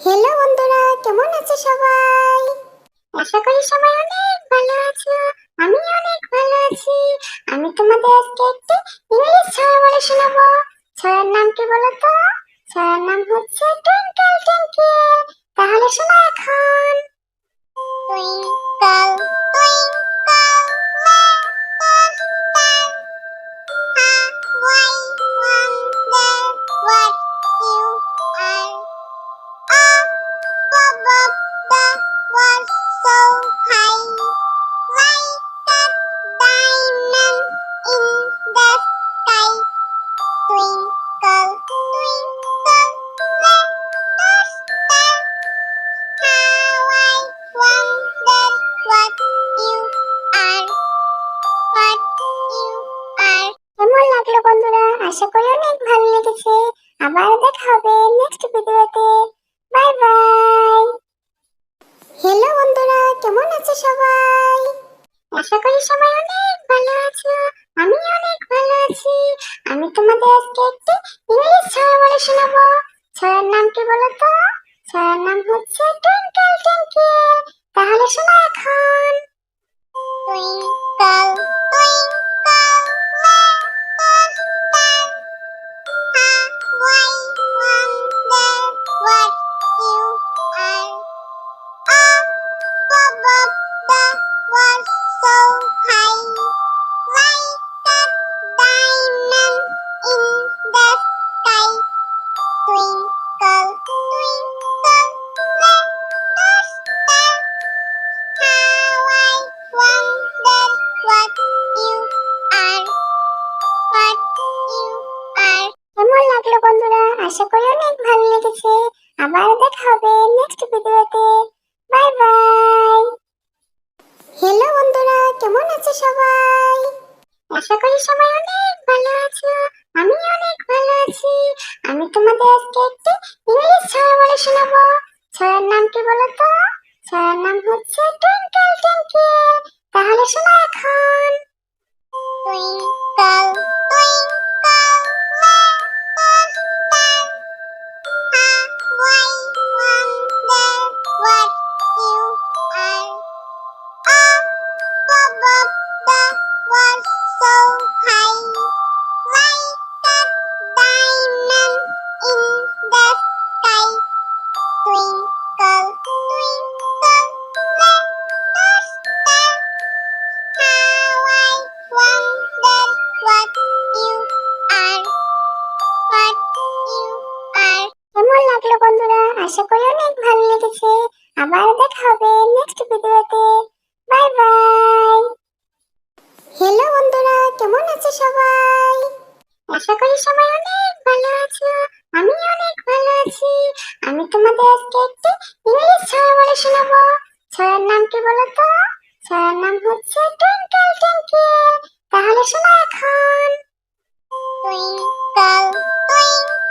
Hello বন্ধুরা, কেমন আছে সবাই? আশা করি সবাই অনেক ভালো আমি অনেক ভালো আমি তোমাদের আজকে একটি ইংলিশ ছড়া বলে তো ছড়ার হচ্ছে টুইঙ্কেল টুইঙ্কেল তাহলে শোনো এখন। টুইঙ্কেল তোমাদের আজকে একটি ইংলিশ ছড়া বলে শোনাবো ছড়ার নাম কি বলো তো ছড়ার নাম হচ্ছে টুইঙ্কেল টুইঙ্কেল তাহলে শোনো এখন টুইঙ্কেল টুইঙ্কেল আশা করি অনেক ভালো লেগেছে। আবার দেখা হবে নেক্সট ভিডিওতে। বাই বাই হ্যালো বন্ধুরা কেমন আছে সবাই? আশা করি সবাই অনেক ভালো আছো। আমি অনেক ভালো আছি। আমি তোমাদের আজকে একটি ইংলিশ ছড়া বলে শোনাবো। ছড়ার নাম কি বলো তো? ছড়ার নাম হচ্ছে টুইঙ্কেল টুইঙ্কেল তাহলে শোনো এখন। আশা করি অনেক ভালো লেগেছে আবার দেখা হবে নেক্সট ভিডিওতে বাই বাই হ্যালো বন্ধুরা কেমন আছে সবাই আশা করি সবাই অনেক ভালো আছো। আমি অনেক ভালো আছি। আমি তোমাদের আজকে একটি ইংলিশ ছড়া বলে শোনাবো। ছড়ার নাম কি বলো তো ছড়ার নাম হচ্ছে টুইঙ্কেল টুইঙ্কেল। তাহলে শোনা এখন। Twinkle twinkle.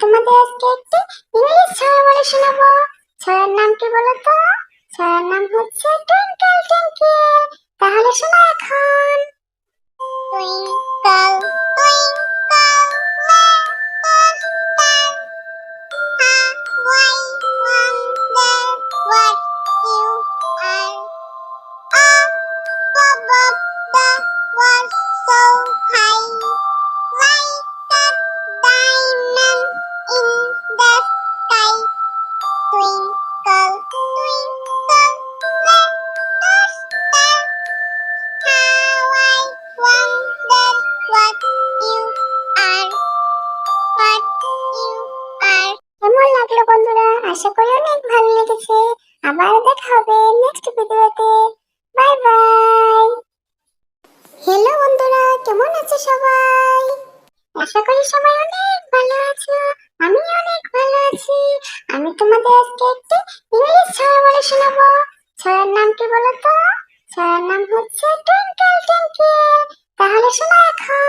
তোমাদের আজকে একটি ইংলিশ ছড়া বলে শোনাবো ছড়ার নাম কি বলো তো ছড়ার নাম হচ্ছে টুইঙ্কেল টুইঙ্কেল তাহলে শোনো এখন টুইঙ্কেল টুইঙ্কেল little 我是那克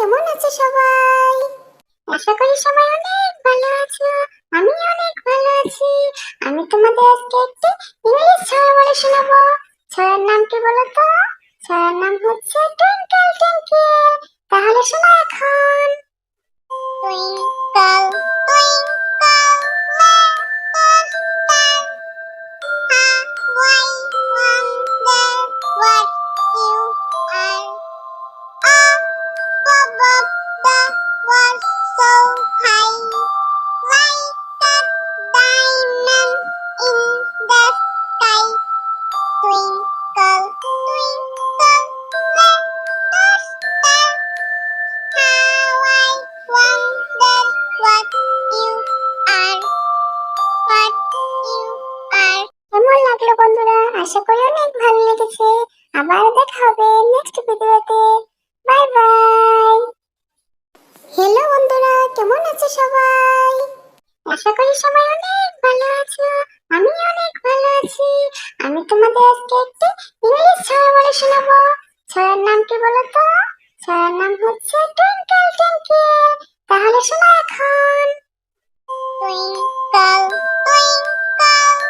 কেমন আছো সবাই আশা করি সবাই অনেক ভালো আছো আমি অনেক ভালো আছি আমি তোমাদের আজকে একটি ইংলিশ ছড়া বলে শোনাবো ছড়ার নাম কি বলো তো ছড়ার নাম হচ্ছে টুইঙ্কেল টুইঙ্কেল তাহলে শোনা এখন টুইঙ্কেল টুইঙ্কেল আশা করি অনেক ভালো লেগেছে। আবার দেখা হবে নেক্সট ভিডিওতে। বাই বাই হ্যালো বন্ধুরা, কেমন আছো সবাই? আশা করি সবাই অনেক ভালো আছো। আমি অনেক ভালো আছি। আমি তোমাদের আজকে একটি ইংলিশ ছড়া বলে শোনাবো। ছড়ার নাম কি বলো তো ছড়ার নাম হচ্ছে টুইঙ্কেল টুইঙ্কেল তাহলে শোনা এখন। টুইঙ্কল টুইঙ্কল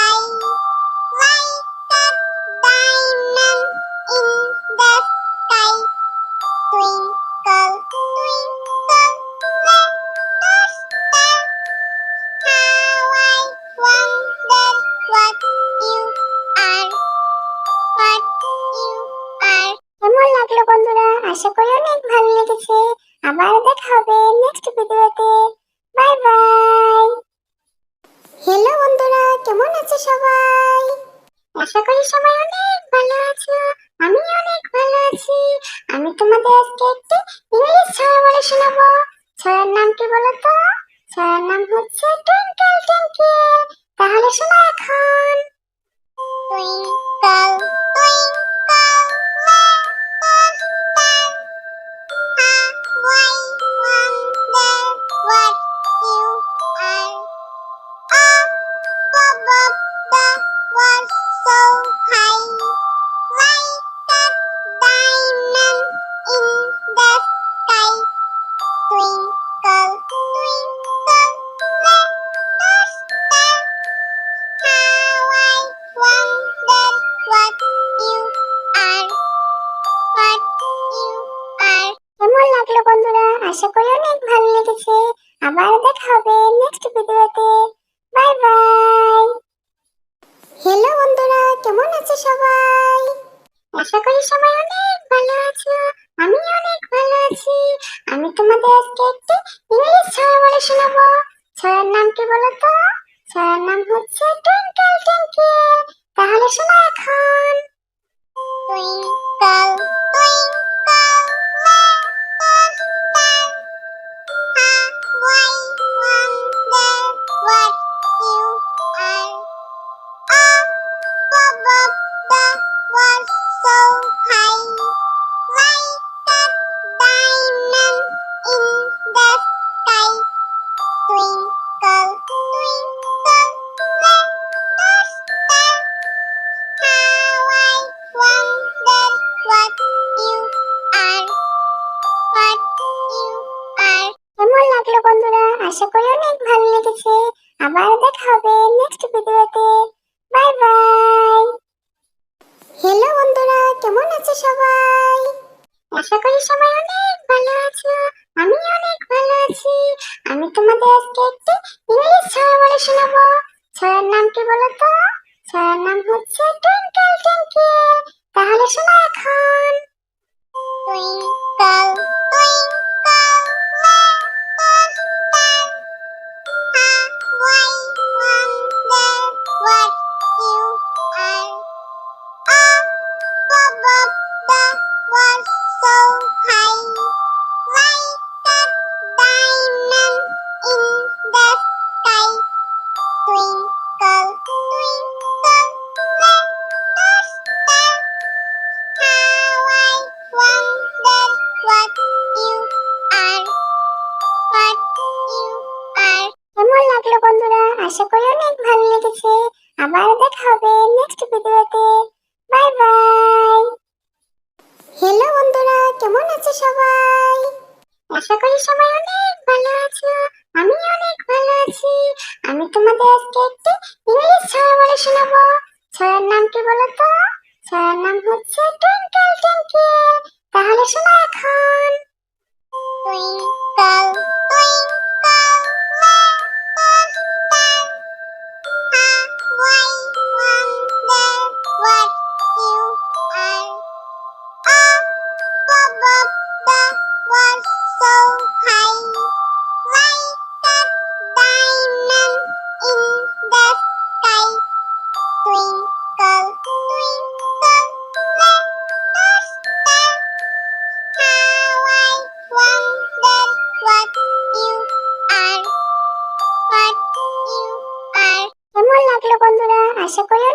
আশা করি সবাই অনেক ভালো আছো। আমি অনেক ভালো আছি। আমি তোমাদের আজকে একটি ইংলিশ ছড়া বলে শোনাবো। ছড়ার নাম কি বলো তো ছড়ার নাম হচ্ছে টুইঙ্কেল টুইঙ্কেল। তাহলে শোনা এখন। টুইঙ্কেল টুইঙ্কেল ছায়ার নাম কি বলো তো ছায়ার নাম হচ্ছে টুইঙ্কেল টুইঙ্কেল। তাহলে শোনো এখন। Twinkle So high. to figure out the আশা করি